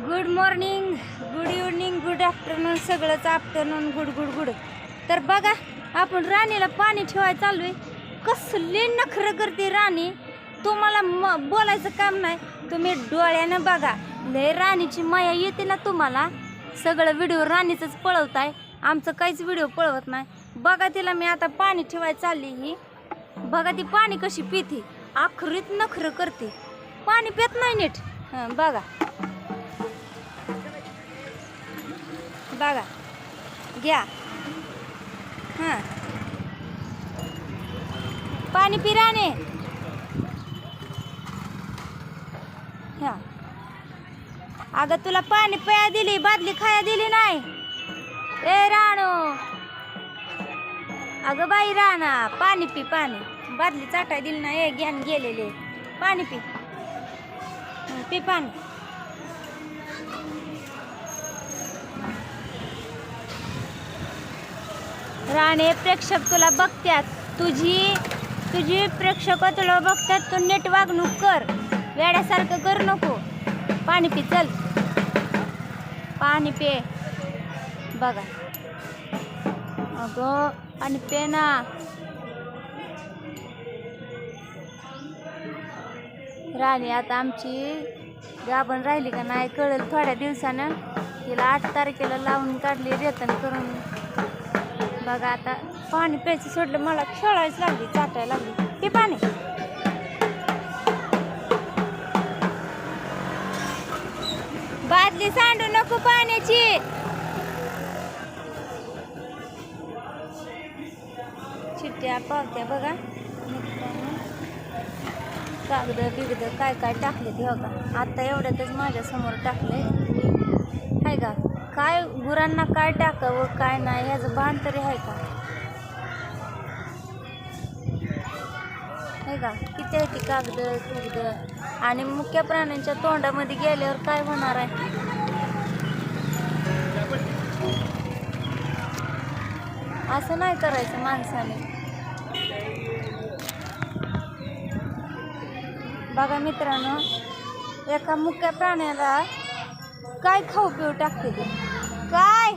Good morning good evening good afternoon सगळंच afternoon good good good तर बघा आपण राणीला पाणी ठेवायला चालू आहे कसली नखरं करते राणी? तुम्हाला म बोलायचं काम नाही. तुम्ही डोळ्यानं बघा. लय राणीची माया येते ना तुम्हाला. सगळं व्हिडिओ राणीचंच पळवताय. आमचं काहीच व्हिडिओ पळवत नाही. बघा तिला मी आता पाणी ठेवायला चालली ही. बघा ती पाणी कशी पिते. आखरीत नखरं करते. पाणी पित नाही नीट. बघा. बघा. घ्या. हां. पाणी पिराने ह्या अगं तुला पाणी प्या दिली बादली खाया दिली नाही. ए राणो. अगं बाई राणा पाणी पी पाणी. बादली चाटाय दिली नाही ए घ्यान गेलेले. पाणी पी. पी पाणी. राणे प्रेक्षक तुला बघतात तुझी तुझी प्रेक्षक तुला बघतात तू नीट वागणूक कर. वेड्यासारखं करू नको. पाणी पी चल. पाणी पे. बघा. अगं पाणी पे ना. राणी आता आमची गाभण राहिली का नाही कळेल थोड्या दिवसानं. तिला आठ तारखेला लावून काढली रेतन करून. बघा आता. पाणी प्यायचं सोडलं मला खेळायच लागली चाटायला लागली. ते पाणी. बादली सांडू नको पाण्याची. चिट्ट्या पावत्या बघा. कागद बिगद काय काय टाकले ते बघा. आता एवढ्यातच माझ्यासमोर टाकले आहे का? काय गुरांना काय टाकावं काय नाही ह्याचं भान तरी आहे का? हे का किती आहे ती कागद कुगद आणि मुख्य प्राण्यांच्या तोंडामध्ये गेल्यावर काय होणार आहे? असं नाही करायचं माणसाने. बघा मित्रांनो एका मुख्य प्राण्याला काय खाऊ पिऊ टाकते ते? काय?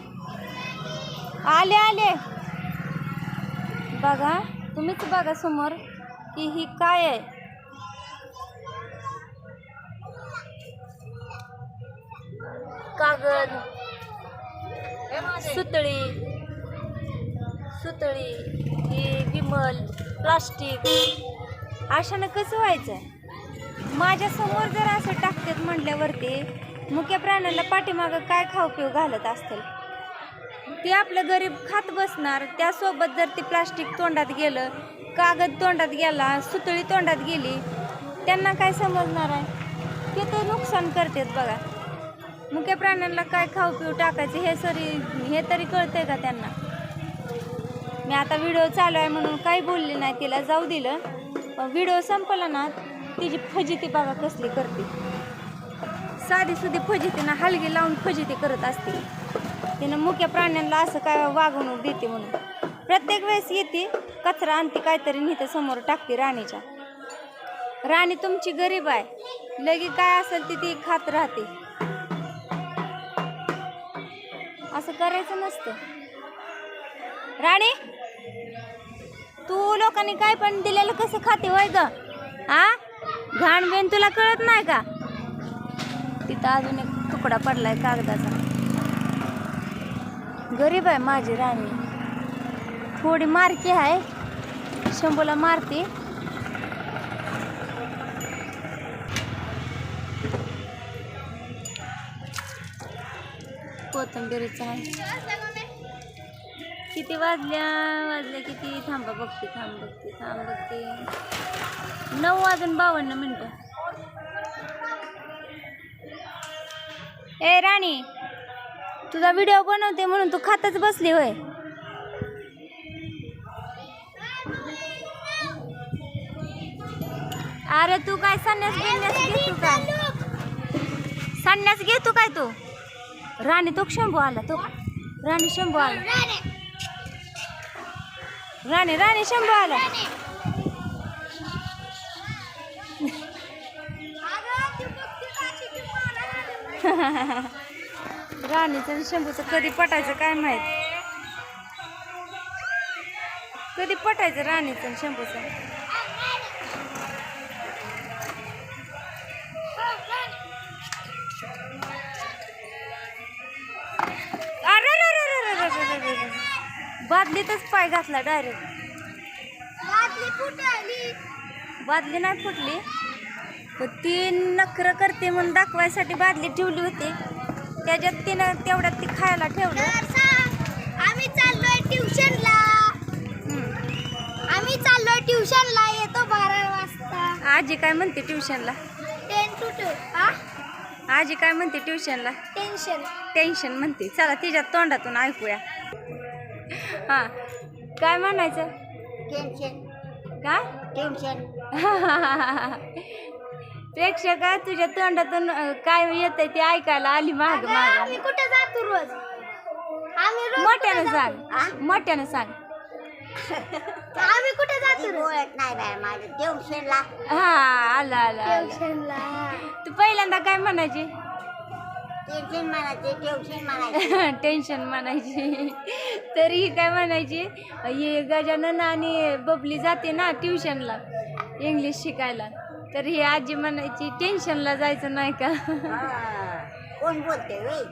आले आले. बघा तुम्हीच बघा समोर की ही काय आहे. कागद. सुतळी. सुतळी. ही विमल प्लास्टिक. अशानं कसं व्हायचं? माझ्यासमोर जर असं टाकतात म्हटल्यावरती मुख्य प्राण्याला पाठीमागं काय खाऊ पिऊ घालत असतील? ते आपलं गरीब खात बसणार त्यासोबत जर ते प्लास्टिक तोंडात गेलं कागद तोंडात गेला सुतळी तोंडात गेली त्यांना काय समजणार आहे? ते ते नुकसान करतात बघा. मुख्य प्राण्यांना काय खाऊ पिऊ टाकायचं हे सरी हे तरी कळतंय का त्यांना? मी आता व्हिडिओ चालू आहे म्हणून काही बोलले नाही तिला जाऊ दिलं. पण व्हिडिओ संपला ना तिची फजिती बघा कसली करते. साधी सुधी फजिती ना हलगी लावून फजिती करत असते. तिनं मुख्या प्राण्यांना असं काय वागवणूक देते म्हणून. प्रत्येक वेळेस येते कचरा आणते काहीतरी निथं समोर टाकते राणीच्या. राणी तुमची गरीब आहे. लगी काय असेल ती ती खात राहते. असं करायचं नसतं. राणी तू लोकांनी काय पण दिलेलं कसं खाते वय ग? हा घाण बेन तुला कळत नाही का? तिथं अजून एक तुकडा पडलाय कागदाचा. गरीब आहे माझी राणी. थोडी मारकी आहे. शंभूला मारते. कोथिंबीरीचा आहे. किती वाजल्या? वाजल्या किती? थांबा बघते थांब बघते थांब बघते. नऊ वाजून बावन्न मिनटं. ए राणी तुझा व्हिडिओ बनवते म्हणून तू खातच बसली होय. अरे तू काय संन्यास बिन्यास घेतो काय संन्यास घेतो काय तू? राणी तो शंभू आला तो. राणी शंभू आला. राणी. राणी शंभू आला. राणीचं आणि शंभूचं कधी पटायचं काय माहीत? कधी पटायचं राणीचं आणि शंभूचं? बादलीतच पाय घातला डायरेक्ट. बादली बादली नाही फुटली? ती नखर करते म्हणून दाखवायसाठी बादली ठेवली होती. त्याच्यात तिनं तेवढ्यात ती खायला ठेवलं. आम्ही चाललोय ट्युशनला. आम्ही चाललोय ट्युशनला येतो बारा वाजता. आजी काय म्हणते ट्युशनला? टेन टू टू हा आजी काय म्हणते ट्युशनला? टेन्शन टेन्शन म्हणते. चला तिच्या तोंडातून ऐकूया. हा. काय म्हणायचं? टेन्शन काय टेन्शन प्रेक्षका तुझ्या तोंडातून अं, काय येतंय ते ऐकायला आली माग माग. आम्ही कुठे जातो रोज? आम्ही रोज मोठ्यानं कुठे जातो? सांग मोठ्यानं सांग. आम्ही कुठे जातो रोज? नाही बाय माझं टेन्शनला हा आला आला आला. तू पहिल्यांदा काय म्हणायची? टेन्शन म्हणायचे टेन्शन म्हणायचे. टेन्शन म्हणायची. तरी ही काय म्हणायची? हे गजानन आणि बबली जाते ना ट्युशनला इंग्लिश शिकायला. तर ही आजी म्हणायची टेन्शनला जायचं नाही का? कोण बोलते वे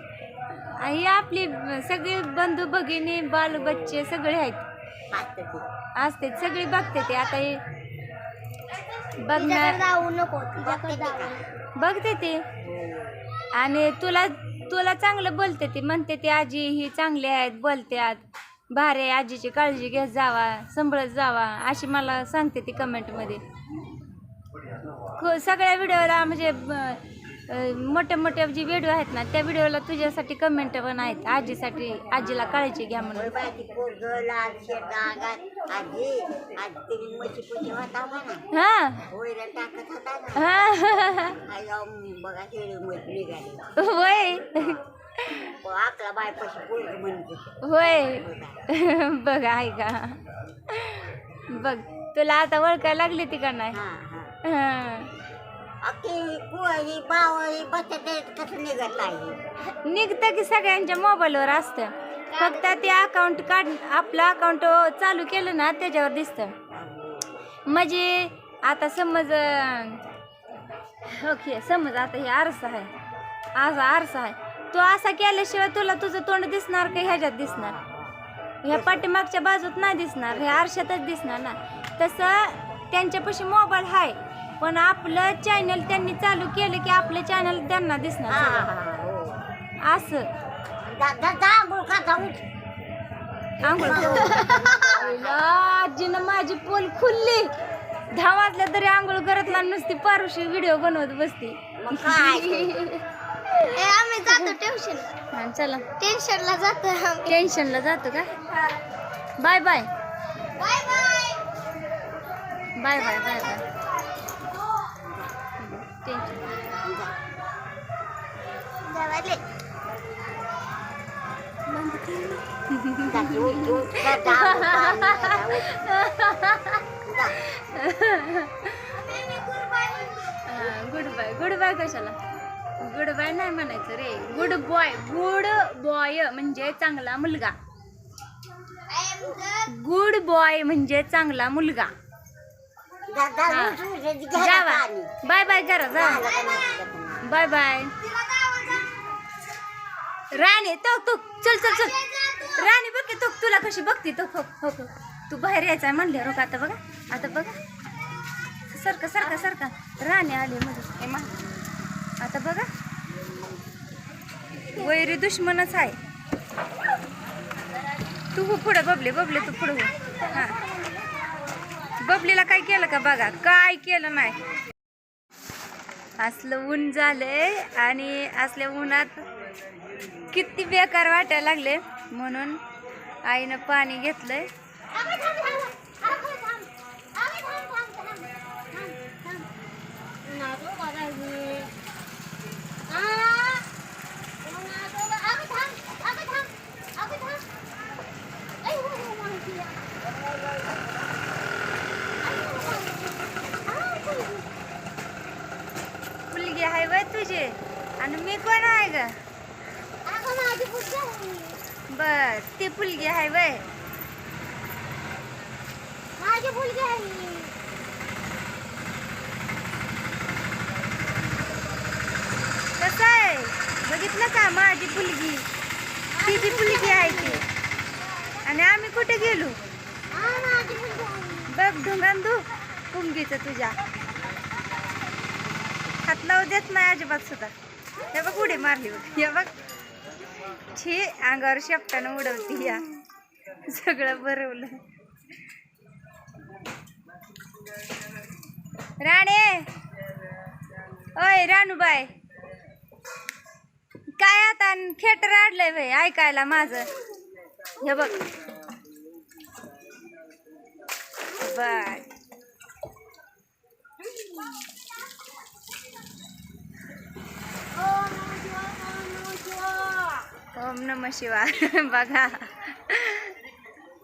ही आपली सगळी बंधू भगिनी बाल बच्चे सगळे आहेत. असतं ते. असते सगळी बघते ते. आता हे बघणार जाऊ नको जाऊ बघते ते आणि तुला तुला चांगलं बोलते ती. म्हणते ती आजी ही चांगली आहेत बोलत्यात भारी आजीची काळजी घेत जावा सांभाळत जावा. अशी मला सांगते ती कमेंटमध्ये सगळ्या व्हिडिओला म्हणजे मोठे मोठे जे व्हिडिओ आहेत ना त्या व्हिडिओला तुझ्यासाठी कमेंट पण आहेत. आजीसाठी आजीला काळजी घ्या म्हणून. होय. होय. बघ आहे का बघ तुला आता ओळखायला लागली ती का नाही? हां हा हा. ही कुळी बावळी बचत कसं निघत नाही निघतं की सगळ्यांच्या मोबाईलवर असतं. फक्त ते अकाउंट काढ आपलं अकाउंट चालू केलं ना त्याच्यावर दिसतं. म्हणजे आता समज ओके समज आता हे आरसा आहे. असा आरसा आहे. तो असा केल्याशिवाय तुला तुझं तोंड दिसणार का ह्याच्यात दिसणार? ह्या पाठीमागच्या बाजूत नाही दिसणार हे आरशातच दिसणार ना. तसं त्यांच्यापाशी मोबाईल आहे पण आपलं चॅनल त्यांनी चालू केलं की आपलं चॅनल त्यांना दिसणार हा सगळं. असं. आंघोळ. आजीनं माझी पोल खुलली. दहा वाजल्या तरी आंघोळ करतला नुसती पारुशी व्हिडिओ बनवत बसती. आम्ही जातो ट्युशन हा, चला. टेन्शनला जातो टेन्शनला जातो का? Bye bye bye bye bye bye bye bye tension जावाले जा, उठ, उठ, जा, जा, जा, उठ. गुड बाय गुड बाय कशाला? गुड बाय नाही म्हणायचं रे. गुड बॉय गुड बॉय म्हणजे चांगला मुलगा. गुड बॉय म्हणजे चांगला मुलगा जा, जा, हा. उठ, उठ, घे ना जावा. बाय बाय करा जा? Bye bye. राणी तो तू चल चल चल. राणी बघ तो तुला कशी बघती तो हो हो हो. तू बाहेर यायचं म्हणले रोक आता बघा आता बघा. सारखं सारखं सारखं. राणी आली मध्ये हे मा. आता बघा. वैरी दुश्मनच आहे. तू हो पुढे बबले बबले तू पुढे हो. हा. बबलीला काय केलं का बघा काय केलं नाही असलं ऊन झालंय आणि असल्या उन्हात किती बेकार वाटायला लागले म्हणून आईनं पाणी घेतलंय मुलगी आहे वय तुझी? आणि मी कोण आहे बर ती फुलगी आहे वय? कसं आहे? बघितलं का माझी फुलगी तिची फुलगी आहे ती. आणि आम्ही कुठे गेलो? बघ धुंगांदू पुंगीचं तुझ्या. हात लावू देत नाही अजिबात सुद्धा. हे बघ उडी मारली होती हे बघ. छी अंगावर शेपटानं उडवती या. सगळं भरवलं. राणे! ओय राणूबाई. काय आता थिएटर आडलंय भाई ऐकायला माझं. हे बघ. बाय. ओम नम शिवा बघा.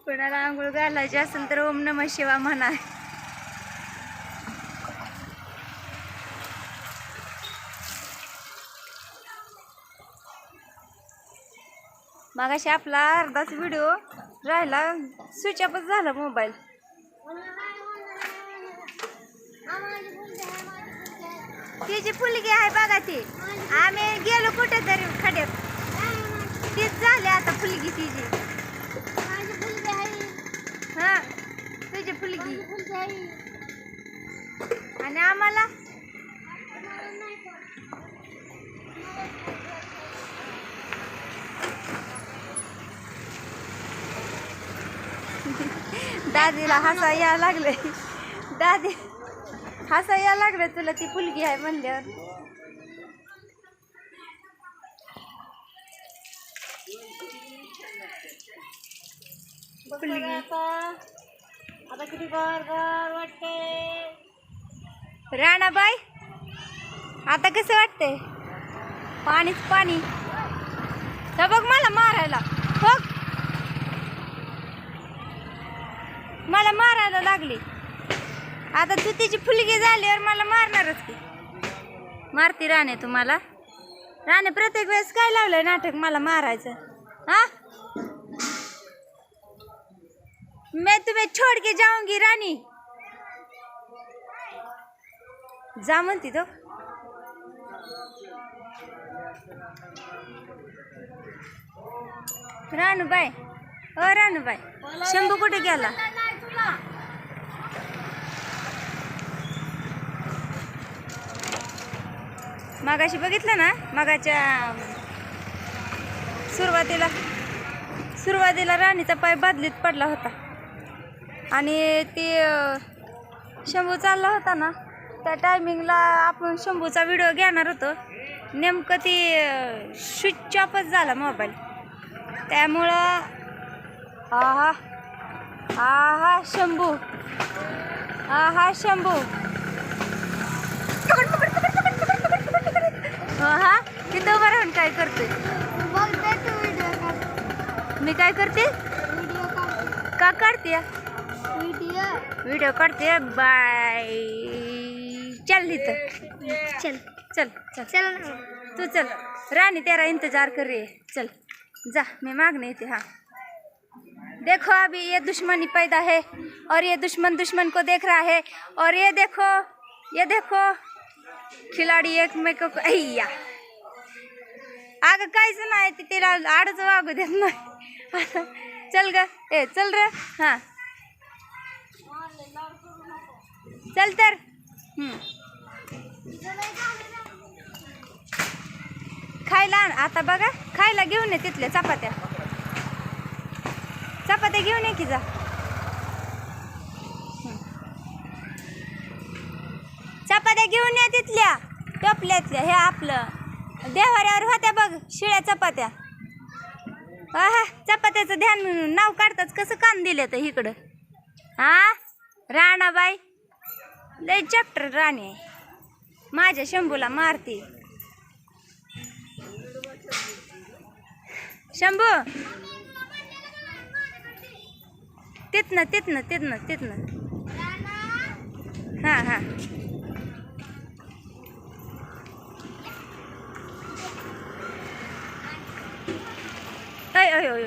कुणाला आंघोळ घालायची असेल तर ओम नम शिवा म्हणा मागाशी आपला अर्धाच व्हिडिओ राहिला. स्विच ऑफच झाला मोबाईल तिची फुलगी आहे बघा ती. आम्ही गेलो कुठे तरी खड्यात. तीच झाली आता फुलगी तिची. हा तुझी फुलगी आणि आम्हाला? दादीला हसा या लागले दादी हसा या लागलं तुला ती फुलगी आहे म्हणल्यावर. फुलगी आता. किती गार गार वाटते राणाबाई आता कसं वाटतंय? पाणीच पाणी. तर बघ मला मारायला. बघ. मला मारायला लागली. आता तू तिची फुलगी झाल्यावर मला मारणारच की. मारती राणे तुम्हाला? राणे प्रत्येक वेळेस काय लावलंय नाटक मला मारायचं? हा? मैं तुम्हें छोड़ के जाऊंगी राणी. जा म्हणती तो. राणूबाई अ रानूबाई शंभू कुठे गेला? मागाशी बघितलं ना? मागाच्या सुरुवातीला सुरुवातीला राणीचा पाय बादलीत पडला होता. आणि ती शंभू चालला होता ना? त्या टायमिंगला आपण शंभूचा व्हिडिओ घेणार होतो. नेमकं ती स्विच ऑफच झाला मोबाईल त्यामुळं आहा हा हा हा शंभू. हा हा शंभू. हा हा? तिथं उभं राहून काय करतोय बघते तू व्हिडिओ काढ. मी काय करते? व्हिडिओ काढ. का काढते? व्हिडिओ व्हिडिओ काढते. बाय. चल इथं. चल चल चल. चल तू चल. रानी तेरा इंतज़ार कर रही है चल. जा मैं मांगने येते हाँ. देखो अभी ये दुश्मनी पैदा है और ये दुश्मन दुश्मन को देख रहा है और ये देखो ये देखो. खिलाडी एकमेक अय्या. अगं काहीच नाही ते तिला आडच वागू देत नाही. चल ग. ए चल र. हां. चल तर. खायला आता बघा. खायला घेऊन ये तिथल्या चपात्या. चपात्या घेऊन ये की जा. चपात्या घेऊन या तिथल्या. टोपल्यातल्या हे आपलं. देवाऱ्यावर होत्या बघ शिळ्या चपात्या. हा चपात्याचं ध्यान नाव काढताच कसं कान दिले तर इकडं. हा राणाबाई. लय चॅप्टर राणी आहे. माझ्या शंभूला मारते. शंभू! तिथनं तिथनं तिथनं तिथनं. हां हां. होय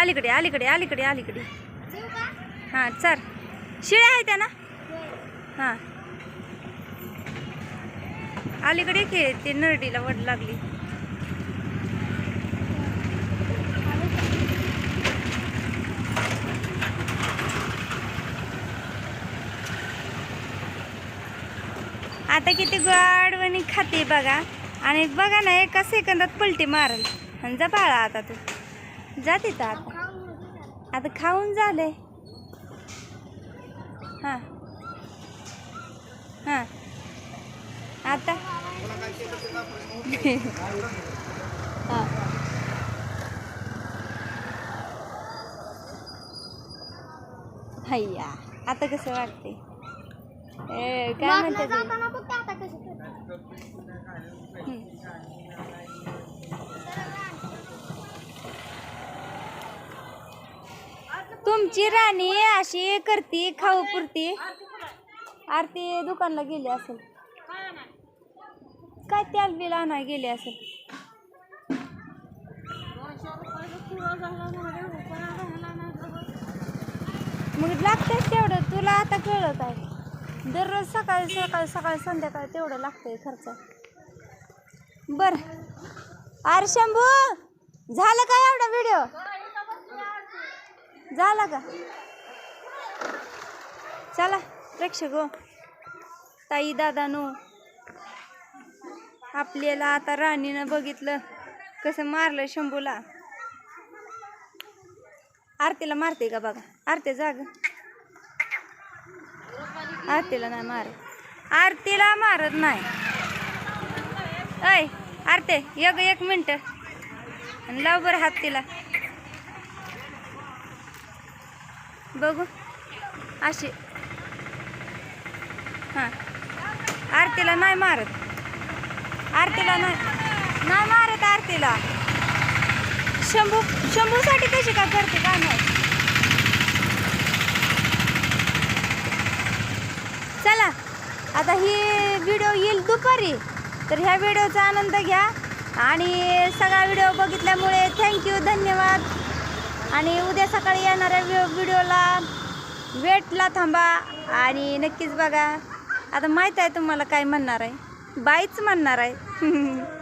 अलीकडे अलीकडे अलीकडे अलीकडे. हां चल. शिळ्या आहेत त्या ना? हां. अलीकडे की ते नरडीला वड लागली. आता किती गाडवणी खाते बघा. आणि बघा ना एका सेकंदात पलटी मारल. आणि जा बाळा आता तू. जा तिथं आता. आता खाऊन झालंय हां. हां. आता. हां. हैया आता कसं वाटते ए, काय म्हणते तुमची राणी अशी करती खाऊ पुरती. आरती दुकानला गेली असेल. काय त्याल बिल आणाय गेली असेल? मग लागतंय तेवढं तुला आता कळत आहे. दररोज सकाळी सकाळी सकाळी संध्याकाळी तेवढं लागतंय खर्च. बर. अरे शंभू झालं काय एवढा व्हिडिओ झाला का चला प्रेक्षक हो. ताई दादानो आपल्याला आता राणीनं बघितलं कसं मारलं शंभूला. आरतीला मारते का बघा? आरती जाग. आरतीला नाही मारत. आरतीला मारत नाही. ऐ आरते एक एक मिनट. आणि लाव बरं हात तिला. बघू. अशी. हां. आरतीला नाही मारत. आरतीला नाही. नाही मारत आरतीला. शंभू शंभूसाठी कशी का करते का नाही? चला. आता ही व्हिडिओ येईल दुपारी. तर ह्या व्हिडिओचा आनंद घ्या. आणि सगळा व्हिडिओ बघितल्यामुळे थँक्यू धन्यवाद. आणि उद्या सकाळी येणाऱ्या व्हिडिओला वेटला थांबा आणि नक्कीच बघा. आता माहीत आहे तुम्हाला काय म्हणणार आहे. बाईच म्हणणार आहे.